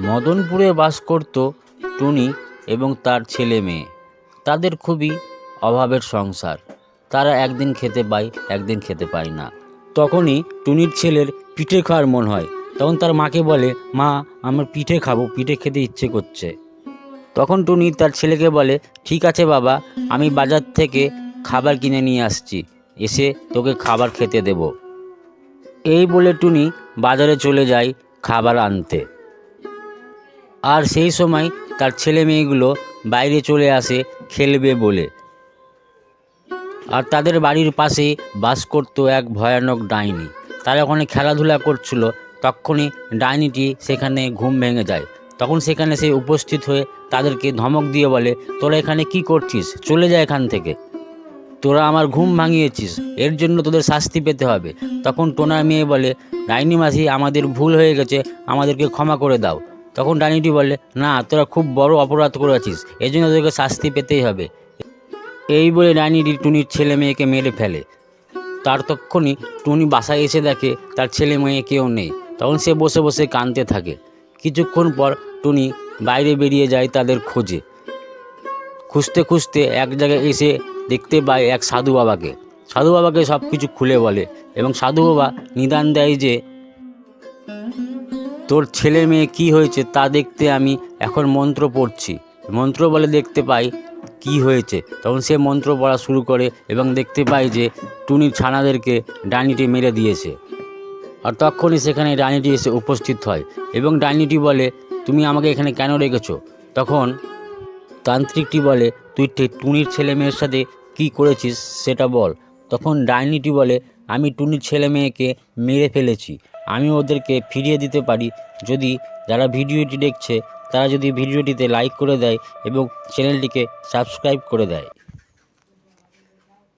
মদনপুরে বাস করত টুনি এবং তার ছেলে মেয়ে। তাদের খুবই অভাবের সংসার। তারা একদিন খেতে পায়, একদিন খেতে পায় না। তখনই টুনির ছেলের পিঠে খাওয়ার মন হয়। তখন তার মাকে বলে, মা, আমার পিঠে খাব, পিঠে খেতে ইচ্ছে করছে। তখন টুনি তার ছেলেকে বলে, ঠিক আছে বাবা, আমি বাজার থেকে খাবার কিনে নিয়ে আসছি। এসে তোকে খাবার খেতে দেব। এই বলে টুনি বাজারে চলে যায় খাবার আনতে। আর সেই সময় তার ছেলে মেয়েগুলো বাইরে চলে আসে খেলবে বলে। আর তাদের বাড়ির পাশে বাস করতো এক ভয়ানক ডাইনি। তারা ওখানে খেলাধুলা করছিল। তখনই ডাইনিটি সেখানে ঘুম ভেঙে যায়। তখন সেখানে সে উপস্থিত হয়ে তাদেরকে ধমক দিয়ে বলে, তোরা এখানে কি করছিস? চলে যায় এখান থেকে। তোরা আমার ঘুম ভাঙিয়েছিস। এর জন্য তোদের শাস্তি পেতে হবে। তখন টোনার মেয়ে বলে ডাইনি মাসি আমাদের ভুল হয়ে গেছে। আমাদেরকে ক্ষমা করে দাও। তখন ডাইনিটি বলে না, তোরা খুব বড় অপরাধ করেছিস এই জন্য তোদেরকে শাস্তি পেতেই হবে। এই বলে ডাইনিটি টুনির ছেলে মেয়েকে মেরে ফেলে। তার তক্ষণই টুনি বাসায় এসে দেখে, তার ছেলে মেয়ে কেউ নেই। তখন সে বসে বসে কাঁদতে থাকে। কিছুক্ষণ পর টুনি বাইরে বেরিয়ে যায় তাদের খোঁজে। খুঁজতে খুঁজতে এক জায়গায় এসে দেখতে পায় এক সাধু বাবাকে। সাধু বাবাকে সব কিছু খুলে বলে এবং সাধু বাবা নিদান দেয় যে তোর ছেলে মেয়ে কি হয়েছে তা দেখতে আমি এখন মন্ত্র পড়ছি। মন্ত্র বলে দেখতে পাই কি হয়েছে। তখন সে মন্ত্র পড়া শুরু করে এবং দেখতে পায় যে টুনির ছানাদেরকে ডাইনিটি মেরে দিয়েছে। আর তখনই সেখানে ডাইনিটি এসে উপস্থিত হয় এবং ডাইনিটি বলে, তুমি আমাকে এখানে কেন রেখেছো? তখন তান্ত্রিকটি বলে, তুই টুনির ছেলে মেয়ের সাথে কী করেছিস সেটা বল। তখন ডাইনিটি বলে, আমি টুনির ছেলে মেয়েকে মেরে ফেলেছি। আমি ওদেরকে ফিরিয়ে দিতে পারি। যদি যারা ভিডিওটি দেখছে, তারা যদি ভিডিওটিতে লাইক করে দেয় এবং চ্যানেলটিকে সাবস্ক্রাইব করে দেয়।